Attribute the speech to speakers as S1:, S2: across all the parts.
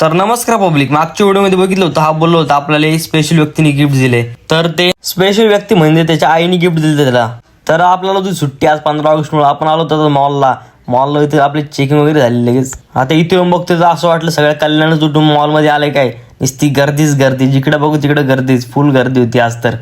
S1: तर नमस्कार पब्लिक मागच्या व्हिडिओमध्ये बघितलं होतं हा बोललो होता आपल्याला स्पेशल व्यक्तीने गिफ्ट दिले. तर ते स्पेशल व्यक्ती म्हणजे त्याच्या आईने गिफ्ट दिले त्याला. तर आपल्याला होती सुट्टी आज पंधरा ऑगस्ट मुळे आपण आलो होतो मॉलला मॉलला इथे आपली चेकिंग वगैरे झाली लगेच. आता इथे येऊन बघतो तर असं वाटलं सगळ्या कल्याणच उठून मॉलमध्ये आले काय? नुसती गर्दीच गर्दी जिकडे बघू तिकडे गर्दीच फुल गर्दी होती आज तर.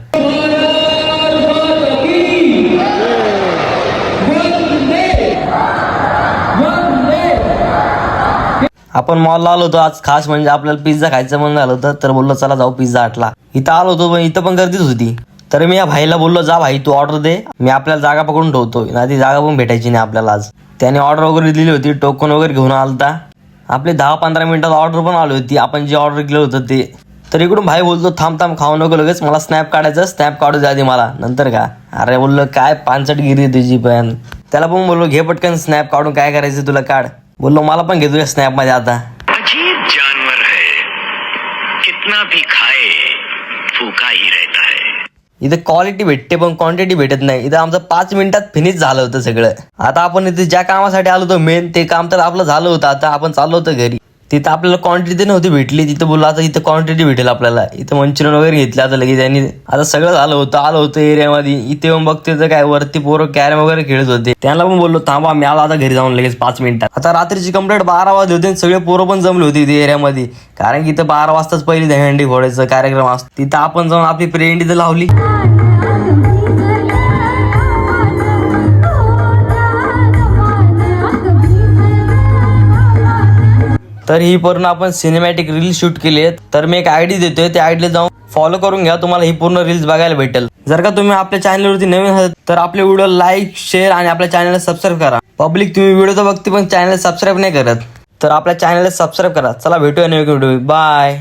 S1: आपण मॉलला आलो होतो आज खास म्हणजे आपल्याला पिझ्झा खायचं म्हणून झालं होतं तर बोललो चला जाऊ पिझ्झा हटला इथं आलो होतो पण इथं पण गर्दीच होती. तर मी या भाईला बोललो जा भाई तू ऑर्डर दे. मी आपल्याला जागा पकडून ठेवतो. ना ती जागा पण भेटायची नाही आपल्याला आज. त्याने ऑर्डर वगैरे दिली होती टोकन वगैरे घेऊन आलता. आपले दहा पंधरा मिनिटात ऑर्डर पण आली होती. आपण जे ऑर्डर केलं होतं ते. तर इकडून भाई बोलतो थांब थांब खाऊ नको लगेच. मला स्नॅप काढायचं स्नॅप काढू द्या आधी मला. नंतर का? अरे बोललो काय पानसट गिरी तुझी पण. त्याला पण बोललो घे पटकन स्नॅप काढून काय करायचं तुला काढ. बोललो मला पण घे तुझ्या स्नॅपमध्ये आता.
S2: अजीब जानवर है। कितना भी खाए भूखा ही रहता है।
S1: इथे क्वालिटी भेटते पण क्वांटिटी भेटत नाही. इथं आमचं पाच मिनिटात फिनिश झालं होतं सगळं. आता आपण इथे ज्या कामासाठी आलो होतो मेन ते काम तर आपलं झालं होतं. आता आपण चाललो होतं घरी. तिथं आपल्याला क्वांटिटी नव्हती भेटली. तिथं बोललो आता इथं क्वांटिटी भेटेल आपल्याला. इथं मंचुरियन वगैरे घेतलं आता लगेच. त्यांनी आता सगळं आलं होतं आलं होतं एरियामध्ये इथे येऊन बघते तर काय वरती पोरं कॅरम वगैरे खेळत होते. त्यांना पण बोललो थांबा मी आलो आता घरी जाऊन लगेच पाच मिनिटात. आता रात्रीची कंप्लीट बारा वाजले होते आणि सगळे पोरं पण जमले होते इथे एरियामध्ये कारण की इथं बारा वाजताच पहिली दहंडी फोडायचं कार्यक्रम असतो. तिथं आपण जाऊन आपली प्रेंड इथं लावली. तर ही पूर्ण आपण सिनेमॅटिक रील शूट केली आहेत. तर मी एक आयडी देतोय त्या आयडीला जाऊन फॉलो करून घ्या तुम्हाला ही पूर्ण रील्स बघायला भेटेल. जर का तुम्ही आपल्या चॅनलवरती नवीन आहात तर आपले व्हिडिओ लाईक शेअर आणि आपल्या चॅनलला सबस्क्राईब करा. पब्लिक तुम्ही व्हिडिओ तर बघते पण चॅनल सबस्क्राईब नाही करत. तर आपल्या चॅनलला सबस्क्राईब करा. चला भेटूया नवीन व्हिडिओ बाय